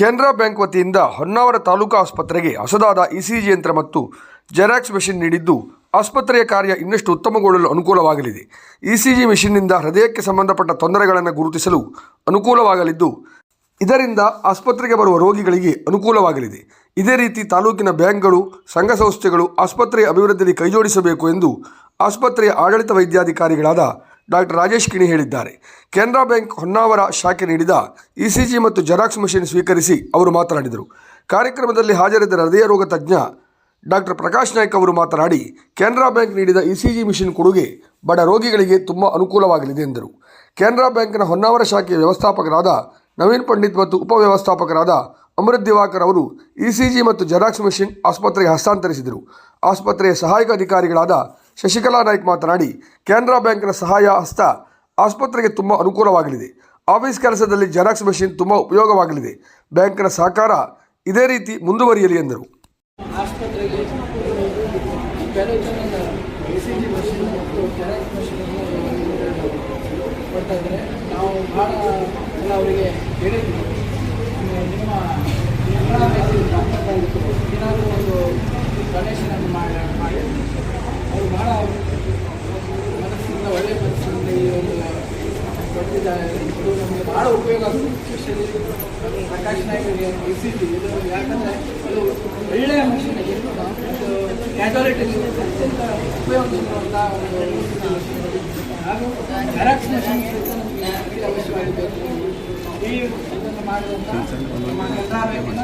Canara bank ವತಿಯಿಂದ ಹೊನ್ನಾವರ ತಾಲೂಕು ಆಸ್ಪತ್ರೆಗೆ ಹೊಸದಾದ ಇಸಿಜಿ ಯಂತ್ರ ಮತ್ತು ಜೆರಾಕ್ಸ್ ಮೆಷಿನ್ ನೀಡಿದ್ದು ಆಸ್ಪತ್ರೆಯ ಕಾರ್ಯ ಇನ್ನಷ್ಟು ಉತ್ತಮಗೊಳ್ಳಲು ಅನುಕೂಲವಾಗಲಿದೆ. ಇಸಿಜಿ ಮೆಷಿನ್ನಿಂದ ಹೃದಯಕ್ಕೆ ಸಂಬಂಧಪಟ್ಟ ತೊಂದರೆಗಳನ್ನು ಗುರುತಿಸಲು ಅನುಕೂಲವಾಗಲಿದ್ದು, ಇದರಿಂದ ಆಸ್ಪತ್ರೆಗೆ ಬರುವ ರೋಗಿಗಳಿಗೆ ಅನುಕೂಲವಾಗಲಿದೆ. ಇದೇ ರೀತಿ ತಾಲೂಕಿನ ಬ್ಯಾಂಕ್ಗಳು, ಸಂಘ ಸಂಸ್ಥೆಗಳು ಆಸ್ಪತ್ರೆಯ ಅಭಿವೃದ್ಧಿಯಲ್ಲಿ ಕೈಜೋಡಿಸಬೇಕು ಎಂದು ಆಸ್ಪತ್ರೆಯ ಆಡಳಿತ ವೈದ್ಯಾಧಿಕಾರಿಗಳಾದ ಡಾಕ್ಟರ್ ರಾಜೇಶ್ ಕಿಣಿ ಹೇಳಿದ್ದಾರೆ. ಕೆನರಾ ಬ್ಯಾಂಕ್ ಹೊನ್ನಾವರ ಶಾಖೆ ನೀಡಿದ ಇಸಿಜಿ ಮತ್ತು ಜೆರಾಕ್ಸ್ ಮಷಿನ್ ಸ್ವೀಕರಿಸಿ ಅವರು ಮಾತನಾಡಿದರು. ಕಾರ್ಯಕ್ರಮದಲ್ಲಿ ಹಾಜರಿದ್ದ ಹೃದಯ ರೋಗ ತಜ್ಞ ಡಾಕ್ಟರ್ ಪ್ರಕಾಶ್ ನಾಯ್ಕ್ ಅವರು ಮಾತನಾಡಿ, ಕೆನರಾ ಬ್ಯಾಂಕ್ ನೀಡಿದ ಇಸಿಜಿ ಮಿಷಿನ್ ಕೊಡುಗೆ ಬಡ ರೋಗಿಗಳಿಗೆ ತುಂಬ ಅನುಕೂಲವಾಗಲಿದೆ ಎಂದರು. ಕೆನರಾ ಬ್ಯಾಂಕ್ನ ಹೊನ್ನಾವರ ಶಾಖೆಯ ವ್ಯವಸ್ಥಾಪಕರಾದ ನವೀನ್ ಪಂಡಿತ್ ಮತ್ತು ಉಪವ್ಯವಸ್ಥಾಪಕರಾದ ಅಮೃತ್ ದಿವಾಕರ್ ಅವರು ಇಸಿಜಿ ಮತ್ತು ಜೆರಾಕ್ಸ್ ಮೆಷಿನ್ ಆಸ್ಪತ್ರೆಗೆ ಹಸ್ತಾಂತರಿಸಿದರು. ಆಸ್ಪತ್ರೆಯ ಸಹಾಯಕ ಅಧಿಕಾರಿಗಳಾದ ಶಶಿಕಲಾ ನಾಯ್ಕ್ ಮಾತನಾಡಿ ಕೆನರಾ ಬ್ಯಾಂಕ್ನ ಸಹಾಯ ಹಸ್ತ ಆಸ್ಪತ್ರೆಗೆ ತುಂಬ ಅನುಕೂಲವಾಗಲಿದೆ. ಆಫೀಸ್ ಕೆಲಸದಲ್ಲಿ ಜೆರಾಕ್ಸ್ ಮೆಷಿನ್ ತುಂಬ ಉಪಯೋಗವಾಗಲಿದೆ. ಬ್ಯಾಂಕ್ನ ಸಹಕಾರ ಇದೇ ರೀತಿ ಮುಂದುವರಿಯಲಿ ಎಂದರು. ಆಸ್ಪತ್ರೆಗೆ ಅವರಿಗೆ ಜನ ಎ ಸಿ ಜಿ ಮಷಿನ್ ಮತ್ತು ಜೆರಾಕ್ಸ್ ಮಷಿನನ್ನು ಕೊಡ್ತಾ ಇದ್ದಾರೆ ನಾವು ಭಾಳ ಎಲ್ಲ ಅವರಿಗೆ ಹೇಳಿದ್ವಿ ನೀವು ನಿಮ್ಮ ಎಲ್ಲ ಏನಾದರೂ ಒಂದು ಡೊನೇಷನನ್ನು ಮಾಡಿ ಮಾಡಿ ಅವರು ಭಾಳ ಈ ಒಂದು ಕೊಟ್ಟಿದ್ದಾರೆ. ಇದು ನಮಗೆ ಭಾಳ ಉಪಯೋಗ ಆಗುತ್ತೆ. ಎಸ್ಪೆಷಲಿ ಪ್ರಕಾಶ್ ನಾಯ್ಕರಿಗೆ ಎ ಇದು ಯಾಕಂದರೆ ಅದು ಒಳ್ಳೆಯ ಇದು ಕ್ಯಾಜುಯಾಲಿಟಿ ಅತ್ಯಂತ ಉಪಯೋಗಿಸುವಂಥ ಒಂದು. ಹಾಗೂ ಜೆರಾಕ್ಸ್ ಮಷಿನ್ ಅವಶ್ಯವಾಗಿದೆ ಈ ಇದನ್ನು ಮಾಡುವಂಥ ನಮ್ಮ ಬ್ಯಾಂಕಿನ